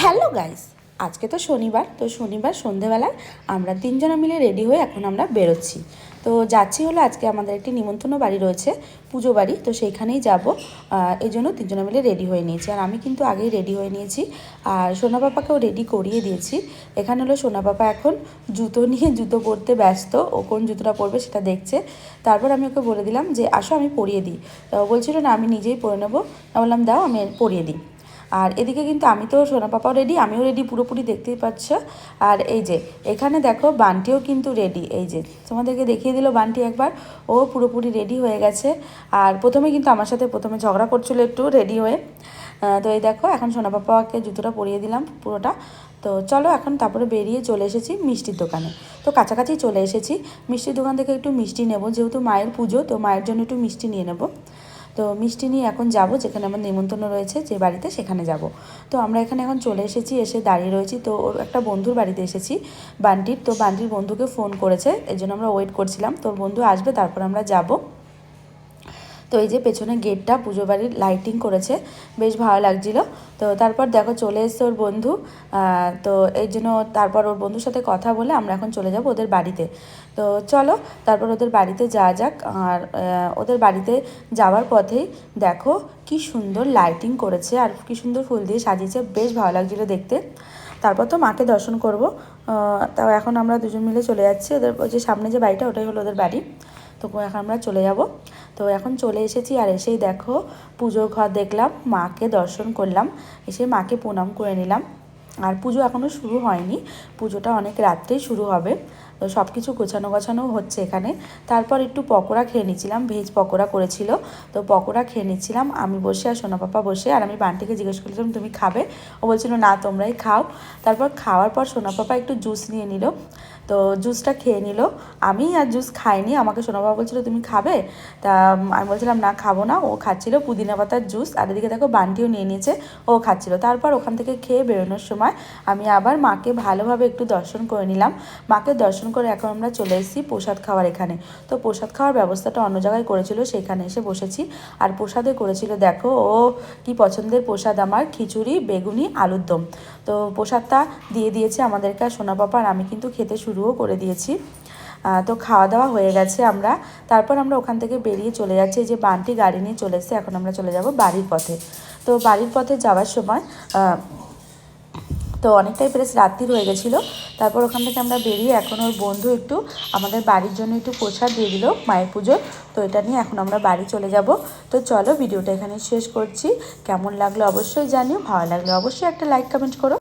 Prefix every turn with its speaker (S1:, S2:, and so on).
S1: Hello guys, আজকে তো শনিবার তো শনিবার সন্ধেবেলায় আমরা তিনজনে মিলে রেডি হয়ে এখন আমরা বেরোচ্ছি। তো যাচ্ছি হলো আজকে আমাদের একটি নিমন্ত্রণ বাড়ি রয়েছে, পুজো বাড়ি, তো সেইখানেই যাব। এই জন্য তিনজনে মিলে রেডি হয়ে নিয়েছি। আর আমি কিন্তু আগেই রেডি হয়ে নিয়েছি। আর সোনা পাপাকেও রেডি করিয়ে দিয়েছি। এখানে হলো সোনা পাপা এখন জুতো নিয়ে জুতো পরতে ব্যস্ত, ও কোন জুতোটা পরবে সেটা দেখছে। তারপর আমি ওকে বলে দিলাম যে, আসো আমি পরিয়ে দিই। বলছিল, না, আমি নিজেই পরে নেব। বললাম, দাও, আমি পরিয়ে দিই। আর এদিকে কিন্তু আমি তো সোনা পাপাও রেডি আমিও রেডি পুরোপুরি দেখতেই পাচ্ছ। আর এই যে, এখানে দেখো বানটিও কিন্তু রেডি এই যে, তোমাদেরকে দেখিয়ে দিল বানটি একবার, ও পুরোপুরি রেডি হয়ে গেছে। আর প্রথমে কিন্তু আমার সাথে প্রথমে ঝগড়া করছিল একটু রেডি হয়ে। তো এই দেখো, এখন সোনা পাপাকে জুতোটা পরিয়ে দিলাম পুরোটা। তো চলো এখন তারপরে বেরিয়ে চলে এসেছি মিষ্টির দোকানে। তো কাছাকাছি চলে এসেছি, মিষ্টির দোকান থেকে একটু মিষ্টি নেব, যেহেতু মায়ের পুজো, তো মায়ের জন্য একটু মিষ্টি নিয়ে নেব। তো মিষ্টি নিয়ে এখন যাব, যেখানে আমার নিমন্ত্রণ রয়েছে, যে বাড়িতে সেখানে যাব। তো আমরা এখানে এখন চলে এসেছি, এসে দাঁড়িয়ে রয়েছি। তো ওর একটা বন্ধুর বাড়িতে এসেছি, বান্টির। তো বান্টির বন্ধুকে ফোন করেছে এই জন্য আমরা ওয়েট করছিলাম। তোর বন্ধু আসবে, তারপর আমরা যাব। তো এই যে পেছনে গেটটা পুজো বাড়ির লাইটিং করেছে, বেশ ভালো লাগছিল। তো তারপর দেখো চলে এসছে ওর বন্ধু তো এই জন্য তারপর ওর বন্ধুর সাথে কথা বলে আমরা এখন চলে যাব ওদের বাড়িতে। তো চলো, তারপর ওদের বাড়িতে যাওয়া যাক। আর ওদের বাড়িতে যাওয়ার পথেই দেখো কি সুন্দর লাইটিং করেছে আর কি সুন্দর ফুল দিয়ে সাজিয়েছে, বেশ ভালো লাগছিল দেখতে। তারপর তো মাকে দর্শন করব। তাও এখন আমরা দুজন মিলে চলে যাচ্ছি। ওদের যে সামনে যে বাড়িটা, ওটাই হলো ওদের বাড়ি। তো এখন আমরা চলে যাব। তো এখন চলে এসেছি আর এসেই দেখো পুজোর ঘর দেখলাম, মাকে দর্শন করলাম, এসে মাকে প্রণাম করে নিলাম। আর পুজো এখনও শুরু হয়নি, পুজোটা অনেক রাত্রেই শুরু হবে। তো সব কিছু গোছানো গোছানো হচ্ছে এখানে। তারপর একটু পকোড়া খেয়ে নিচ্ছিলাম ভেজ পকোড়া করেছিল। তো পকোড়া খেয়ে নিচ্ছিলাম আমি বসে আর সোনা পাপা বসে আর আমি বান্টিকে জিজ্ঞেস করছিলাম, তুমি খাবে? ও বলছিল, না, তোমরাই খাও। তারপর খাওয়ার পর সোনা পাপা একটু জুস নিয়ে নিল। তো জুসটা খেয়ে নিল। আমি আর জুস খাইনি, আমাকে সোনা বাবা বলছিল, তুমি খাবে? তা আমি বলছিলাম, না, খাব না। ও খাচ্ছিল পুদিনা পাতার জুস আর এদিকে দেখো বান্টিও নিয়ে নিয়েছে, ও খাচ্ছিল। তারপর ওখান থেকে খেয়ে বেরোনোর সময় আমি আবার মাকে ভালোভাবে একটু দর্শন করে নিলাম। মাকে দর্শন করে এখন আমরা চলে এসেছি প্রসাদ খাওয়ার এখানে। তো প্রসাদ খাওয়ার ব্যবস্থাটা অন্য জায়গায় করেছিল, সেখানে এসে বসেছি। আর প্রসাদে করেছিল, দেখো, ও কি পছন্দের প্রসাদ আমার, খিচুড়ি, বেগুনি, আলুর দম। তো প্রসাদটা দিয়ে দিয়েছে আমাদেরকে সোনা পাপা আর আমি কিন্তু খেতে শুরুও করে দিয়েছি। তো খাওয়া দাওয়া হয়ে গেছে আমরা। তারপর আমরা ওখান থেকে বেরিয়ে চলে যাচ্ছি। যে বানটি গাড়ি নিয়ে চলে এসেছে, এখন আমরা চলে যাব বাড়ির পথে। তো বাড়ির পথে যাওয়ার সময় তো অনেকটাই প্রেস রাত্রির হয়ে গেছিল। তারপর ওখান থেকে আমরা বেরিয়ে এখন ওর বন্ধু একটু আমাদের বাড়ির জন্য একটু প্রসাদ দিয়ে দিল মায়ের পুজো। তো এটা নিয়ে এখন আমরা বাড়ি চলে যাব। তো চলো ভিডিওটা এখানে শেষ করছি। কেমন লাগল অবশ্যই জানিও, ভালো লাগলে অবশ্যই একটা লাইক কমেন্ট করো।